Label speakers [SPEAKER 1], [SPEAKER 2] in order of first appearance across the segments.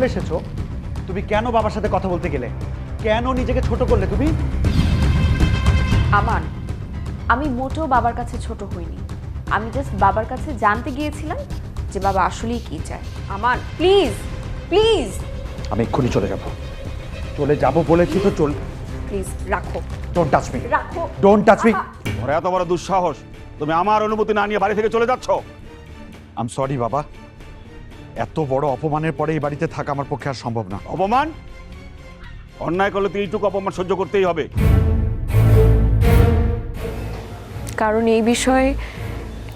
[SPEAKER 1] চলে এসেছ? তুমি কেন বাবার সাথে কথা বলতে গেলে? কেন নিজেকে ছোট করলে তুমি?
[SPEAKER 2] আমান আমি মোটেও বাবার কাছে ছোট হইনি। আমি জাস্ট বাবার কাছে জানতে গিয়েছিলাম যে বাবা আসলেই কি চায়। আমান প্লিজ প্লিজ
[SPEAKER 1] আমি এক্ষুনি চলে যাব। চলে যাব বলেছি তো চল
[SPEAKER 2] প্লিজ রাখো।
[SPEAKER 1] ডোন্ট টাচ মি
[SPEAKER 2] রাখো।
[SPEAKER 1] ডোন্ট টাচ মি
[SPEAKER 3] ওরা এত বড় দুঃসাহস। তুমি আমার অনুমতি না নিয়ে বাড়ি থেকে চলে যাচ্ছ?
[SPEAKER 1] আম সরি বাবা। এত বড় অপমানের পরে এই বাড়িতে থাকা আমার পক্ষে আর সম্ভব না।
[SPEAKER 3] অপমান? অন্যায় করলে তো এইটুকু অপমান সহ্য করতেই হবে।
[SPEAKER 2] কারণ এই বিষয়ে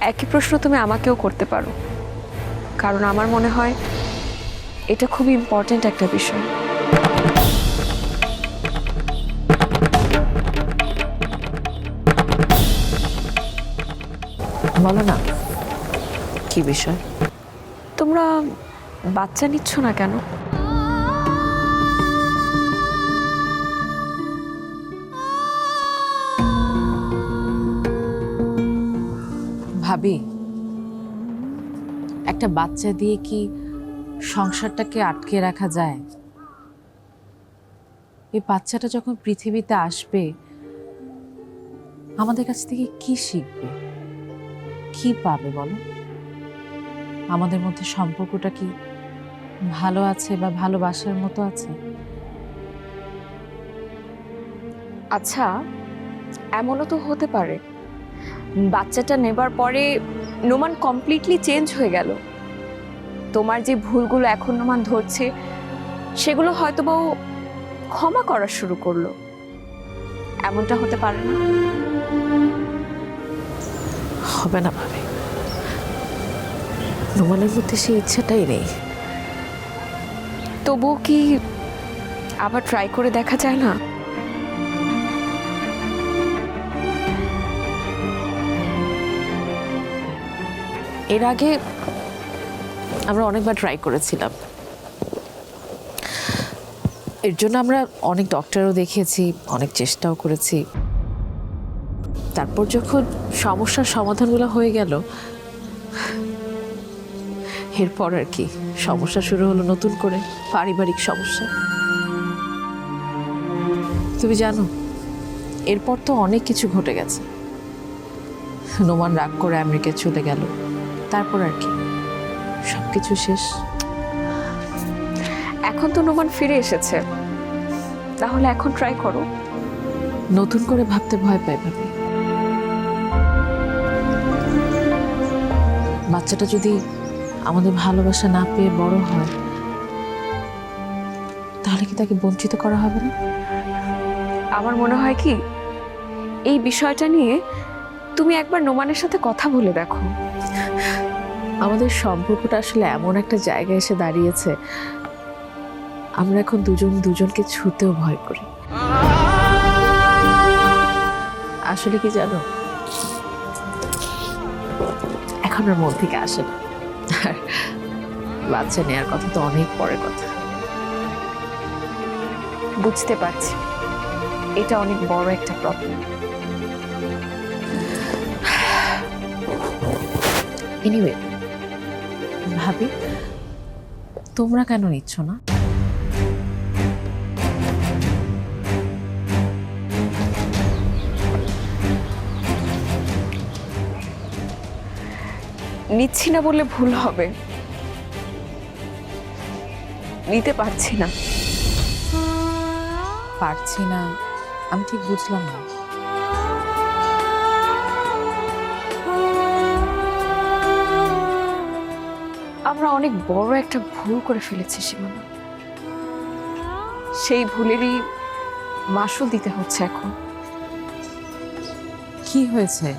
[SPEAKER 2] একই প্রশ্ন তুমি আমাকেও করতে পারো। কারণ আমার মনে হয় এটা খুব ইম্পর্ট্যান্ট একটা বিষয়।
[SPEAKER 4] বলো না। কি বিষয়?
[SPEAKER 2] তোমরা বাচ্চা নিচ্ছ না কেন?
[SPEAKER 4] ভাবি, একটা বাচ্চা দিয়ে কি সংসারটাকে আটকে রাখা যায়? এই বাচ্চাটা যখন পৃথিবীতে আসবে, আমাদের কাছ থেকে কি শিখবে? কি পাবে বলো? আমাদের মধ্যে সম্পর্কটা কি ভালো আছে বা ভালোবাসার মতো আছে?
[SPEAKER 2] আচ্ছা এমনও তো হতে পারে। বাচ্চাটা নেবার পরে নোমান কমপ্লিটলি চেঞ্জ হয়ে গেল। তোমার যে ভুলগুলো এখন নোমান ধরছে সেগুলো হয়তো বা ও ক্ষমা করা শুরু করল। এমনটা হতে পারে না?
[SPEAKER 4] হবে না ভাবে। নোমানের মধ্যে সেই ইচ্ছাটাই নেই।
[SPEAKER 2] তবুও কি আবার ট্রাই করে দেখা যায় না?
[SPEAKER 4] এর আগে আমরা অনেকবার ট্রাই করেছিলাম। এর জন্য আমরা অনেক ডক্টরও দেখিয়েছি, অনেক চেষ্টাও করেছি। তারপর যখন সমস্যার সমাধানগুলো হয়ে গেল এরপর আর কি সমস্যা শুরু হলো নতুন করে পারিবারিক সমস্যা। তুমি জানো এরপর তো অনেক কিছু ঘটে গেছে। নোমান রাগ করে আমেরিকায় চলে গেল তারপর আর কি সব কিছু শেষ।
[SPEAKER 2] এখন তো নোমান ফিরে এসেছে তাহলে এখন ট্রাই করো।
[SPEAKER 4] নতুন করে ভাবতে ভয় পাই ভাবি। বাচ্চাটা যদি আমাদের ভালোবাসা না পেয়ে বড় হয় তাহলে কি তাকে বঞ্চিত করা হবে না?
[SPEAKER 2] আমার মনে হয় কি এই বিষয়টা নিয়ে তুমি একবার নোমানের সাথে কথা বলে দেখো।
[SPEAKER 4] আমাদের সম্পর্কটা আসলে এমন একটা জায়গায় এসে দাঁড়িয়েছে আমরা এখন দুজন দুজনকে ছুতেও ভয় করি। আসলে কি জানো এখন আর মন থেকে আসে না। বাচ্চা নেওয়ার কথা তো অনেক পরের কথা।
[SPEAKER 2] বুঝতে পারছি। এটা অনেক বড় একটা প্রবলেম
[SPEAKER 4] এনিওয়ে ভাবি তোমরা কেন নিচ্ছ না?
[SPEAKER 2] নিচ্ছি না বললে ভুল হবে। নিতে পারছি না।
[SPEAKER 4] পারছি না। আমি ঠিক বুঝলাম না।
[SPEAKER 2] আমরা অনেক বড় একটা ভুল করে ফেলেছি সীমানা। সেই ভুলেরই মাসুল দিতে হচ্ছে এখন।
[SPEAKER 4] কি হয়েছে?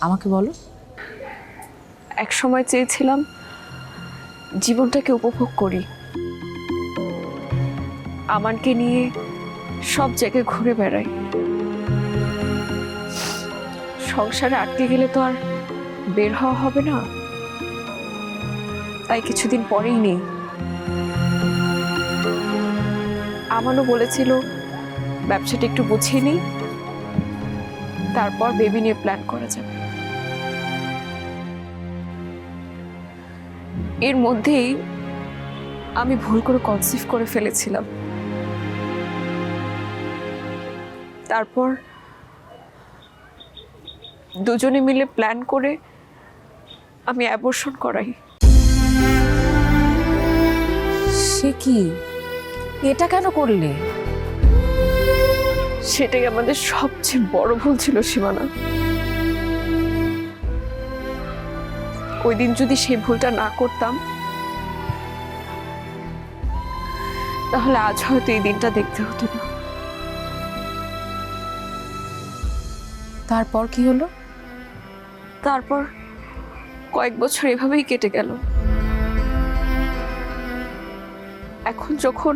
[SPEAKER 4] আমাকে বলো।
[SPEAKER 2] এক সময় চেয়েছিলাম জীবনটাকে উপভোগ করি। আমানকে নিয়ে সব জায়গায় ঘুরে বেড়াই। সংসারে আটকে গেলে তো আর বের হওয়া হবে না। তাই কিছুদিন পরেই নেই। আমানও বলেছিল, ব্যবসাটা একটু বুঝিয়ে নিই, তারপর বেবি নিয়ে প্ল্যান করা যাবে। এর মধ্যেই আমি ভুল করে কনসিভ করে ফেলেছিলাম। তারপর দুজনে মিলে প্ল্যান করে আমি অ্যাবর্শন করাই।
[SPEAKER 4] সে কি? এটা কেন করলে?
[SPEAKER 2] সেটাই আমাদের সবচেয়ে বড় ভুল ছিল সীমানা। ওই দিন যদি সেই ভুলটা না করতাম তাহলে আজ হয়তো এই দিনটা দেখতে হতো না।
[SPEAKER 4] তারপর কি হলো?
[SPEAKER 2] তারপর কয়েক বছর এভাবেই কেটে গেল। এখন যখন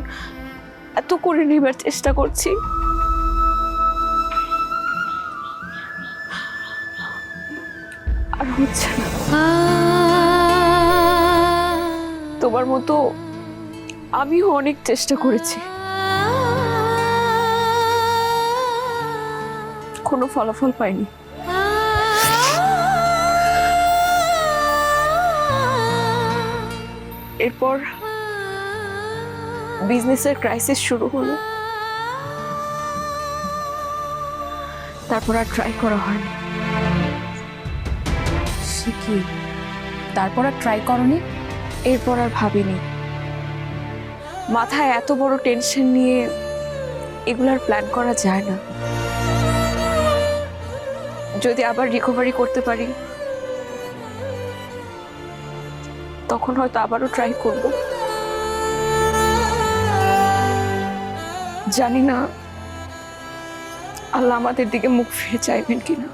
[SPEAKER 2] এত করে নেবার চেষ্টা করছি আর হচ্ছে না। তোমার মতো আমিও অনেক চেষ্টা করেছি। কোনো ফলাফল পাইনি। এরপর বিজনেসের ক্রাইসিস শুরু হলো। তারপর আর ট্রাই করা হয়নি।
[SPEAKER 4] তারপর আর ট্রাই করনি?
[SPEAKER 2] এরপর আর ভাবিনি। মাথায় এত বড় টেনশন নিয়ে এগুলার প্ল্যান করা যায় না। যদি আবার রিকভারি করতে পারি, তখন হয়তো আবারও ট্রাই করব। জানি না আল্লাহ আমাদের দিকে মুখ ফিরে চাইবেন কিনা।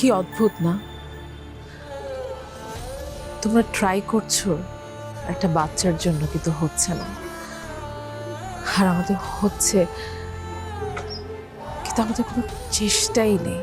[SPEAKER 4] কি অদ্ভুত, না? তোমরা ট্রাই করছ একটা বাচ্চার জন্য, কিন্তু হচ্ছে না। আর আমাদের হচ্ছে, কিন্তু আমাদের কোনো চেষ্টাই নেই।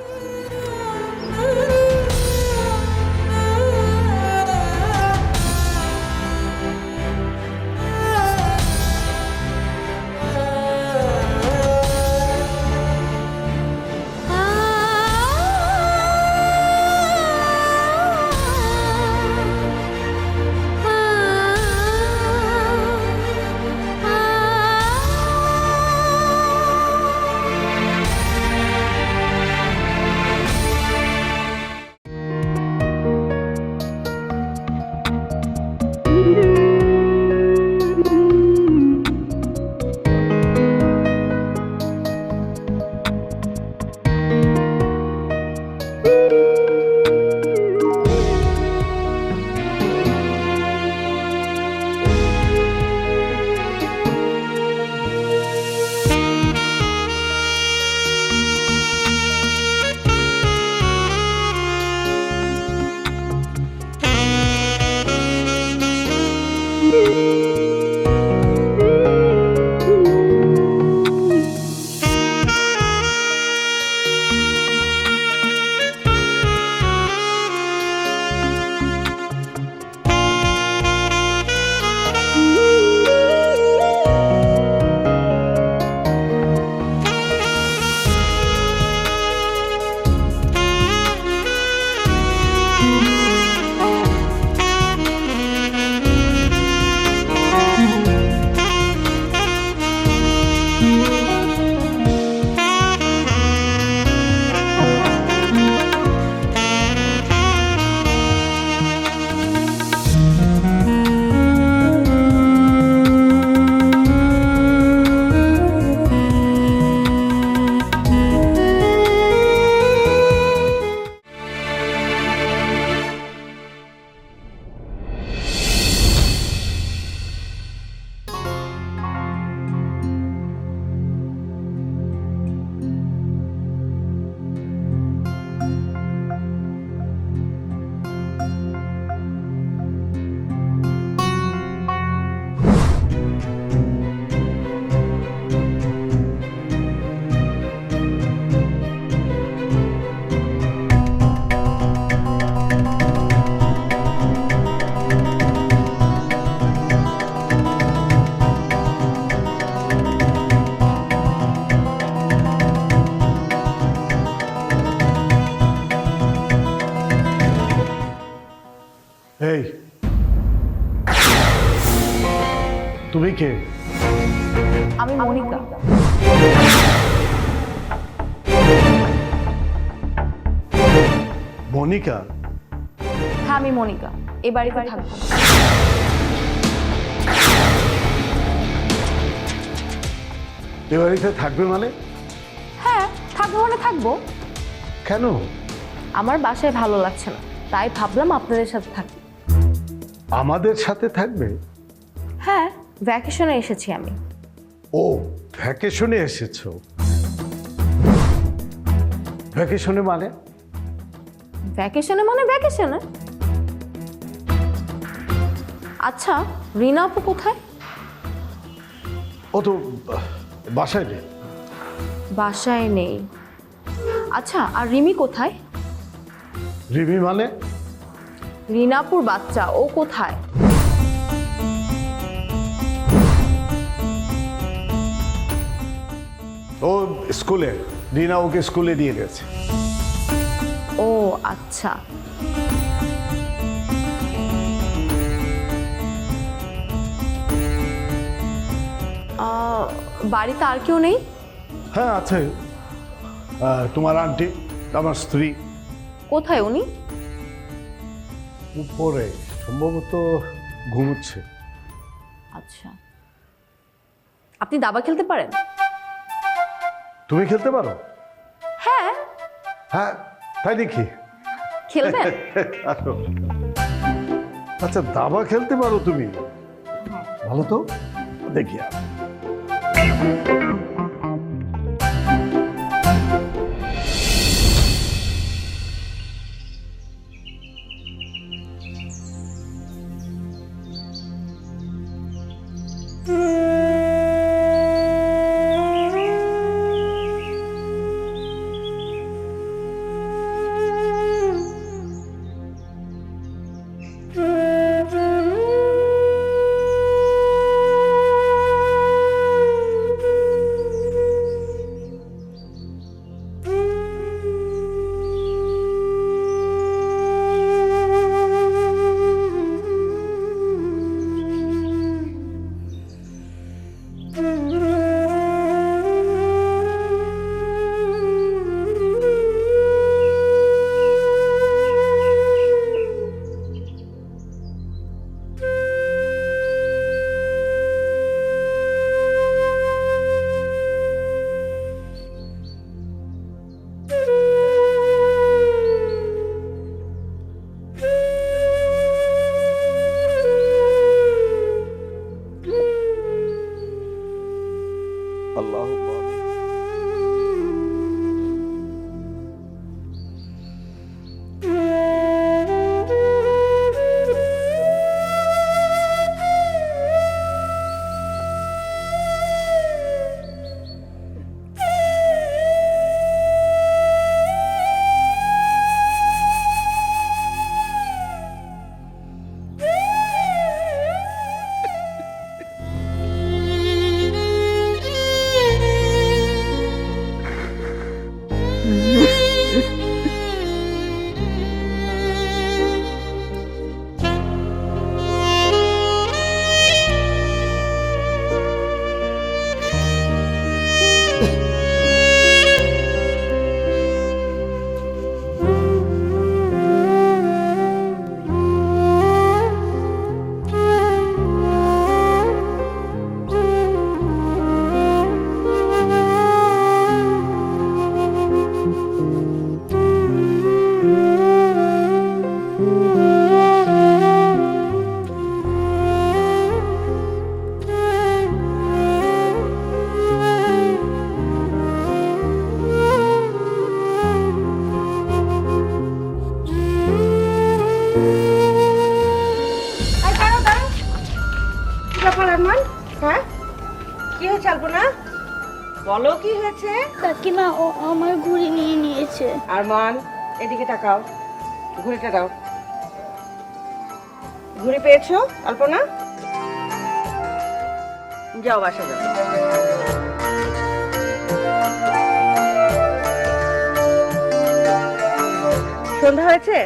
[SPEAKER 5] কে
[SPEAKER 6] আমি মনিকা।
[SPEAKER 5] মনিকা?
[SPEAKER 6] হ্যাঁ আমি মনিকা। এ বাড়িতে থাকব।
[SPEAKER 5] এ বাড়িতে থাকবে মানে?
[SPEAKER 6] হ্যাঁ থাকব মানে থাকব।
[SPEAKER 5] কেন?
[SPEAKER 6] আমার বাসায় ভালো লাগছে না। তাই ভাবলাম আপনাদের সাথে থাকি।
[SPEAKER 5] আমাদের সাথে থাকবে?
[SPEAKER 6] হ্যাঁ। ভ্যাকেশনে এসেছি আমি।
[SPEAKER 5] ও ভ্যাকেশনে এসেছ? ভ্যাকেশনে মানে?
[SPEAKER 6] ভ্যাকেশনে মানে ভ্যাকেশনে আচ্ছা রিনা আপু কোথায়?
[SPEAKER 5] ও তো বাসায় নেই।
[SPEAKER 6] বাসায় নেই। আচ্ছা আর রিমি কোথায়?
[SPEAKER 5] রিমি মানে?
[SPEAKER 6] রিনাপুর বাচ্চা ও কোথায়?
[SPEAKER 5] ও স্কুলে রিনা ওকে স্কুলে দিয়ে গেছে।
[SPEAKER 6] ও আচ্ছা। আহ, বাড়িতে আর কেউ নেই?
[SPEAKER 5] হ্যাঁ আছে। আহ, তোমার আন্টি আমার স্ত্রী।
[SPEAKER 6] কোথায় উনি?
[SPEAKER 5] উপরে সম্ভবত ঘুমোচ্ছে।
[SPEAKER 6] আচ্ছা। আপনি দাবা খেলতে পারেন?
[SPEAKER 5] তুমি খেলতে পারো?
[SPEAKER 6] হ্যাঁ।
[SPEAKER 5] হ্যাঁ তাই দেখি।
[SPEAKER 6] খেলবেন
[SPEAKER 5] আসো। আচ্ছা দাবা খেলতে পারো তুমি? ভালো তো? দেখি আর।
[SPEAKER 7] আরমান, এদিকে তাকাও ঘুড়িটা দাও। ঘুড়ি পেয়েছ, কল্পনা? যাও বাসা যাও। সন্ধ্যা হয়েছে?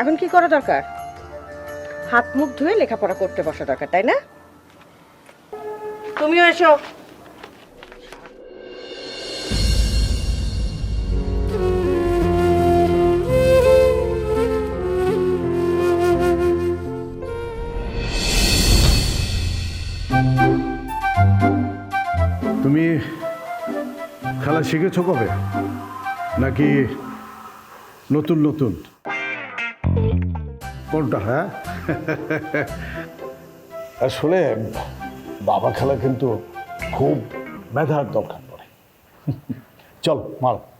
[SPEAKER 7] এখন কি করা দরকার? হাত মুখ ধুয়ে লেখাপড়া করতে বসা দরকার, তাই না? তুমিও এসো।
[SPEAKER 5] খেলা শিখেছ কবে? নাকি নতুন নতুন? কোনটা হ্যাঁ? আসলে বাবা খেলা কিন্তু খুব মেধার দরকার পড়ে। চল, মার।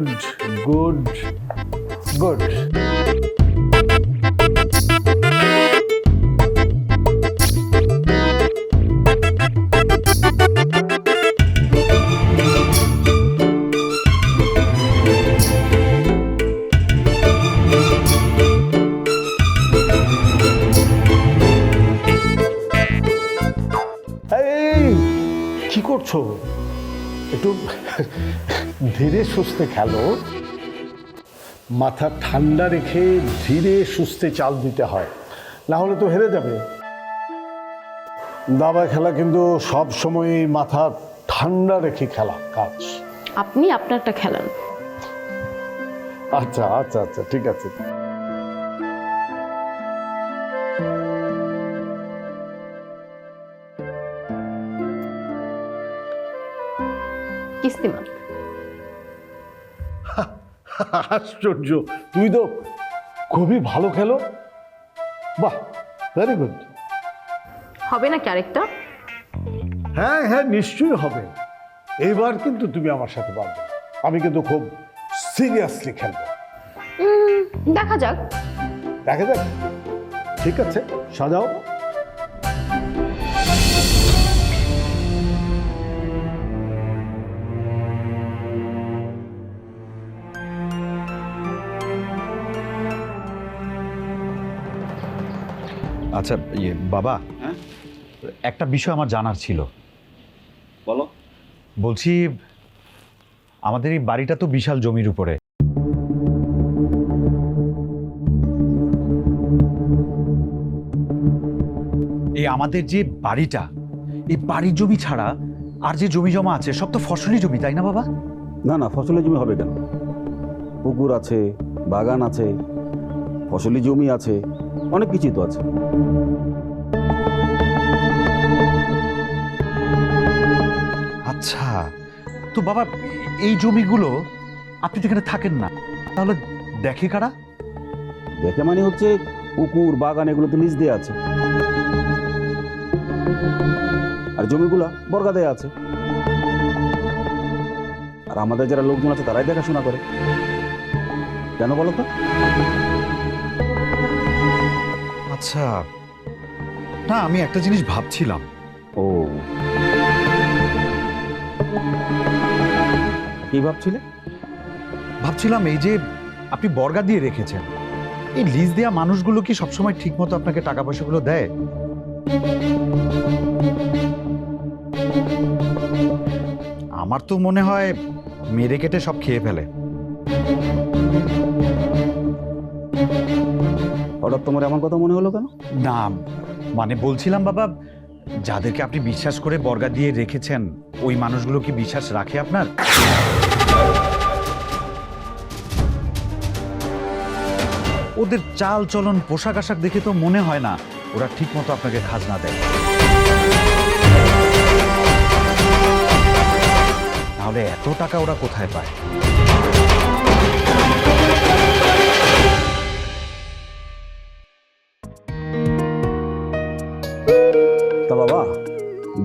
[SPEAKER 5] Good good good. কি করছ? একটু ধীরে সুস্থে খেলো। মাথা ঠান্ডা রেখে ধীরে সুস্থে চাল দিতে হয়। না হলে তো হেরে যাবে। দাবা খেলা কিন্তু সব সময় মাথা ঠান্ডা রেখে খেলা কাজ।
[SPEAKER 4] আপনি আপনারটা খেলেন।
[SPEAKER 5] আচ্ছা আচ্ছা আচ্ছা ঠিক আছে।
[SPEAKER 4] কিস্তিমাত
[SPEAKER 5] আশ্চর্য। তুই তো খুবই ভালো খেলো। বাহ ভেরি গুড
[SPEAKER 4] হবে না ক্যারেক্টার
[SPEAKER 5] হ্যাঁ হ্যাঁ নিশ্চয়ই হবে। এইবার কিন্তু তুমি আমার সাথে পারবে। আমি কিন্তু খুব সিরিয়াসলি খেলব।
[SPEAKER 4] দেখা যাক।
[SPEAKER 5] দেখা যাক। ঠিক আছে সাজাও।
[SPEAKER 1] আচ্ছা ইয়ে বাবা
[SPEAKER 3] হ্যাঁ?
[SPEAKER 1] একটা বিষয় আমার জানার ছিল।
[SPEAKER 3] বলো।
[SPEAKER 1] বলছি আমাদের এই বাড়িটা তো বিশাল জমির উপরে। এই আমাদের যে বাড়িটা এই বাড়ির জমি ছাড়া আর যে জমি জমা আছে সব তো ফসলি জমি তাই না বাবা?
[SPEAKER 8] না না ফসলের জমি হবে কেন? পুকুর আছে বাগান আছে ফসলি জমি আছে অনেক কিছুই তো আছে।
[SPEAKER 1] আচ্ছা তো বাবা এই জমিগুলো আপনি তো এখানে থাকেন না। তাহলে দেখে কারা?
[SPEAKER 8] দেখে মানে হচ্ছে পুকুর বাগান এগুলো তো লিজ দেওয়া আছে। আর জমিগুলা বর্গা দেয়া আছে। আর আমাদের যারা লোকজন আছে তারাই দেখাশোনা করে। কেন বলো তো?
[SPEAKER 1] আচ্ছা। না আমি একটা জিনিস ভাবছিলাম।
[SPEAKER 8] ও। কি ভাবছিলে?
[SPEAKER 1] ভাবছিলাম এই যে আপনি বর্গা দিয়ে রেখেছেন। এই লিজ দেওয়া মানুষগুলো কি সবসময় ঠিক মতো আপনাকে টাকা পয়সাগুলো দেয়? আমার তো মনে হয় মেরে কেটে সব খেয়ে ফেলে।
[SPEAKER 8] হঠাৎ তোমার এমন কথা মনে হলো কেন?
[SPEAKER 1] না মানে বলছিলাম বাবা, যাদেরকে আপনি বিশ্বাস করে বর্গা দিয়ে রেখেছেন, ওই মানুষগুলো কি বিশ্বাস রাখে আপনার? ওদের চাল চলন পোশাক আশাক দেখে তো মনে হয় না, ওরা ঠিক মতো আপনাকে খাজনা দেয়। তাহলে এত টাকা ওরা কোথায় পায়?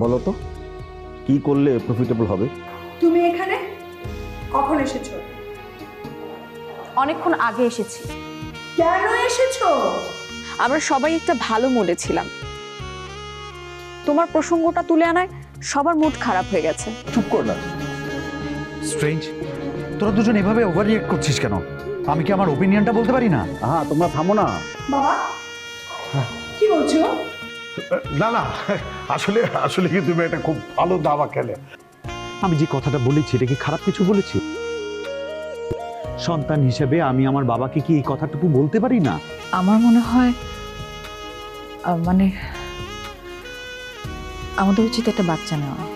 [SPEAKER 8] বলো তো কি করলে প্রফিটেবল হবে?
[SPEAKER 9] তুমি এখানে কখন এসেছ?
[SPEAKER 2] অনেকক্ষণ আগে এসেছি।
[SPEAKER 9] কেন এসেছ?
[SPEAKER 2] আমরা সবাই একটা ভালো মোডে ছিলাম। তোমার প্রসঙ্গটা তুলে আনায় সবার মুড খারাপ হয়ে গেছে।
[SPEAKER 5] চুপ কর না।
[SPEAKER 1] স্ট্রেঞ্জ তোরা দুজন এভাবে ওভার রিয়েক্ট করছিস কেন? আমি কি আমার ওপিনিয়নটা বলতে পারি না?
[SPEAKER 8] হ্যাঁ তোমরা থামো না।
[SPEAKER 9] বাবা
[SPEAKER 5] না না আসলে আসলে কি তুমি এটা খুব ভালো দাবা খেলে।
[SPEAKER 1] আমি যে কথাটা বলেছি এটা কি খারাপ কিছু বলেছি? সন্তান হিসেবে আমি আমার বাবাকে কি এই কথাটুকু বলতে পারি না?
[SPEAKER 4] আমার মনে হয় আহ, মানে আমাদের উচিত একটা বাচ্চা নেওয়া।